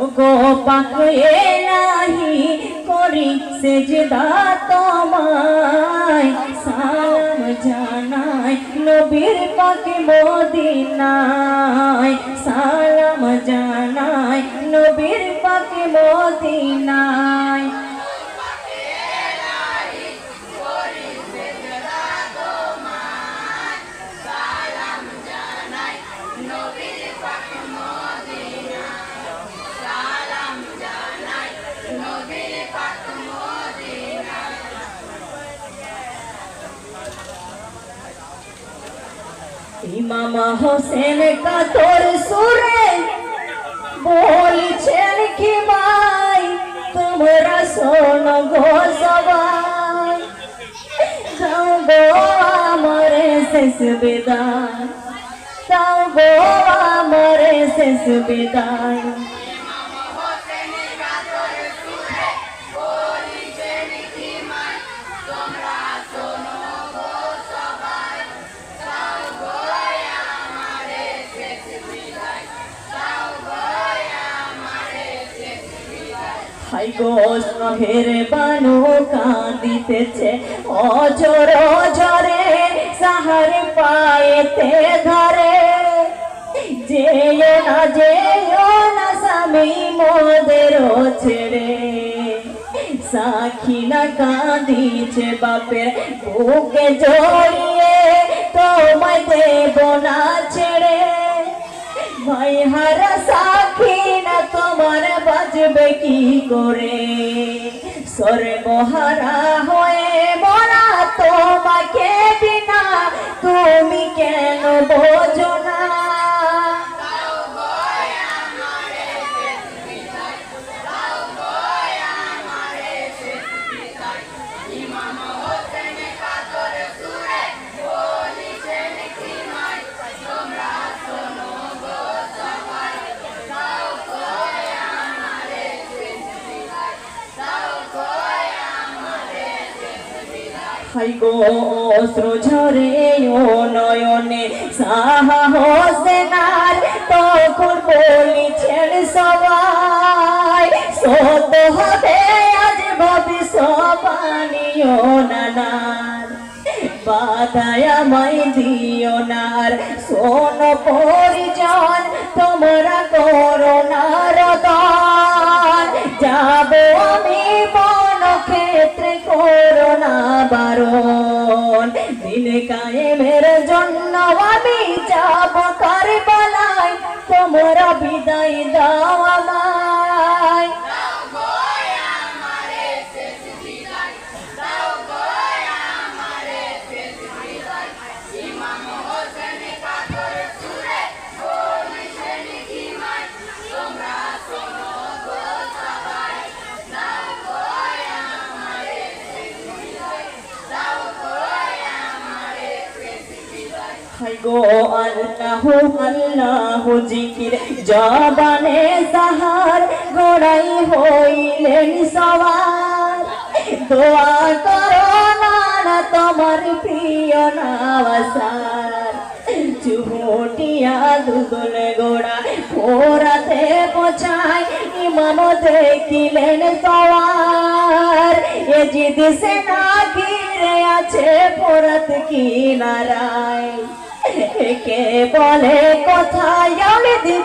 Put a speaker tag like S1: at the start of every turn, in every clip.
S1: ওগো পাক এলাহি করি সেজদা তোমায়। সালাম জানাই নবীর পাকে মদিনায়। সালাম জানাই নবীর পাকে মদিনায়। ইমাম হোসেন কাতর সুরে বলছেন কি ভাই, তোমরা শোন গো সবাই। যাও গো আমার শেষ বিদায়, যাও গো আমার শেষ বিদায়। হাই গো স্নেহের বানু কাঁদিতেছে। অজর অজরে সাহার পায়েতে ধরে। যেও না যেও না স্বামী মোদের ছেড়ে। সাখিনা কাঁদিছে বাপের বুকে জড়িয়ে, তোমায় দেব না ছেড়ে। ভাই হারা সাক্ষী না তোমার বাজবে কি করে? সর্বহারা হয়ে বলা তোমাকে বিনা। তুমি কেন বোঝো না? হাই গো ও নয়নে। সাহা হোসেনার তখন বলিছেন সবাই, সত হবে আজ ভবিষ্যবাণীও নানার। বাধায় আমায় দিও নার। শোন পরিজন, তোমরা করোনার দান যাব আমি বন ক্ষেত্রে করোনা বারণ দিন কায়েমের জন্য আমি যাব কারবালায়। তোমরা বিদায় দাও আমায়। গো আল্লাহ আল্লাহ জিকির। জবানে সাহার গোড়াই হইলেন সবার দোয়া করো না তোমার প্রিয় নাওয়াসার। চুমটিয়া দুদল গোড়া ফোরাতে পচাই ইমাম দেখিলেন সবার এ জিদ সে না ঘিরে আছে ফোরাত কিনারায়। কে বলে কোথায়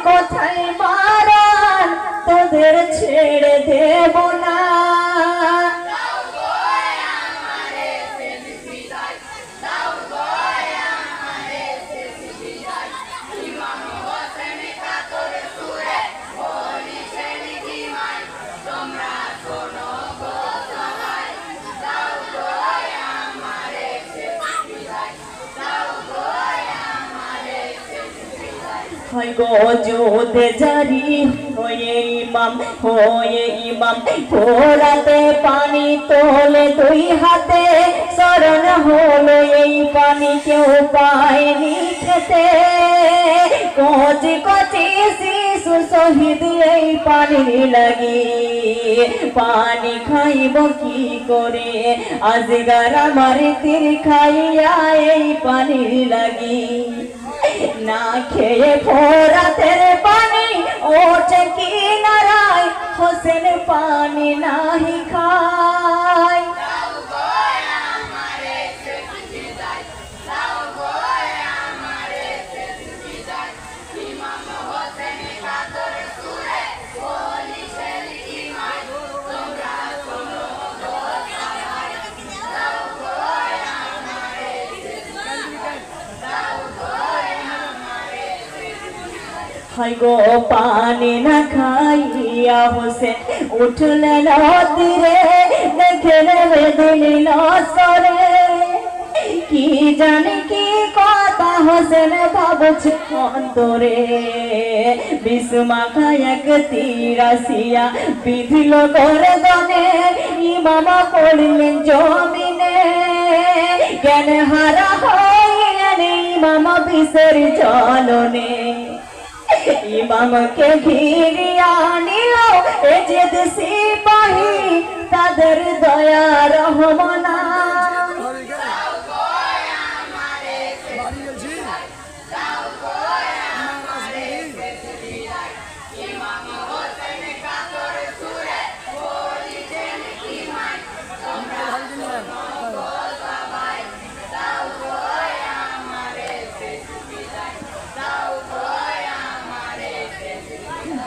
S1: কোথায় মারান তোদের ছেড়ে দেব না। হয় গো যোধে জারি, হয়ে ইমাম হয়ে ইমাম। পোড়াতে পানি তোলে দুই হাতে শরণ হলো এই পানি কেউ পায়নি খেতে। কচি কচি শিশু শহীদ এই পানি লাগি। পানি খাইব কি করে? আজগার আমার তীর খাইয়া এই পানি লাগি। না খেয়ে ফোরাতের পানি ওঠে কি নারায়? হোসেন পানি নাহি খায়। হাই গো পানি না খাইয়া হোসেন উঠলে নদীরে, দেখে নেবে দিল সরে কি জানি কি কথা হোসেন ভাবছে অন্তরে। বিষ্মা খায়াক তীরাসিয়া বিধিল করে দনে ইমামা পড়লেন জমিনে। জ্ঞান হারা হইলেন ইমামা বিষের চলনে। ইমামকে ঘিরিয়া নিল এ যে সিপাহী তাদের দয়া রহমনা।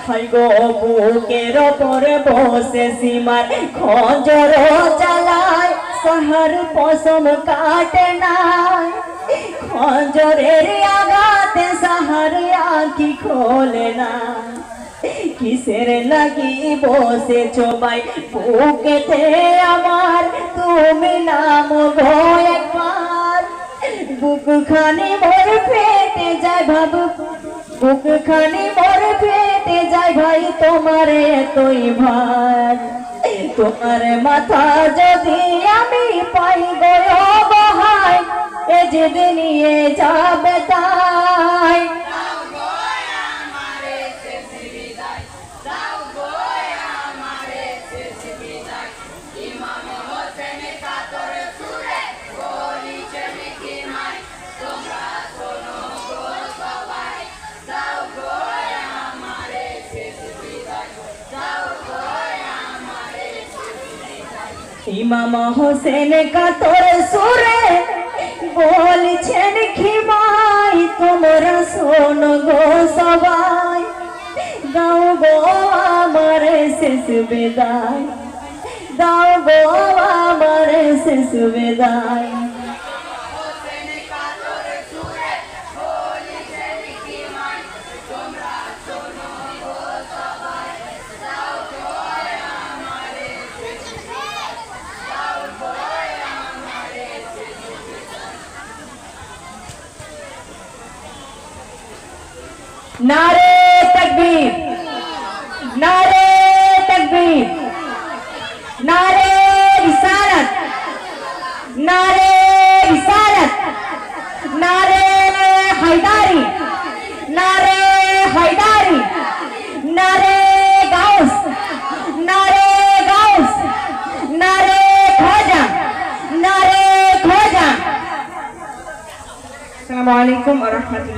S1: বুকের ওপরে বসে সীমার খঞ্জর চালায় সাহার পশম কাটে সাহার আঁখি খোলে না কিসের লাগি বসে চোবাই বুকেতে আমার তুমি নাম একবার। বুক খানি মোর যায় ভাবু। বুক খানি মোর যায় ভাই, তোমার এতই ভাই তোমার মাথা যদি আমি পাই গো বহাই এ যে নিয়ে যাবে তাই। ইমাম হোসেন কাতর সুরে বলছেন, খিমাই, তোমরা শোন গো সবাই। দাও গো আমার শেষ বেদায়। দাও গো আমার শেষ বেদায়। নারে তকবীর নারে তকবীর নারে রিসালাত নারে রিসালাত নারে হায়দারি নারে হায়দারি নারে গাউস নারে গাউস নারে খোজা নারে খোজা আসসালামু আলাইকুম ওয়া রাহমাতুল্লাহ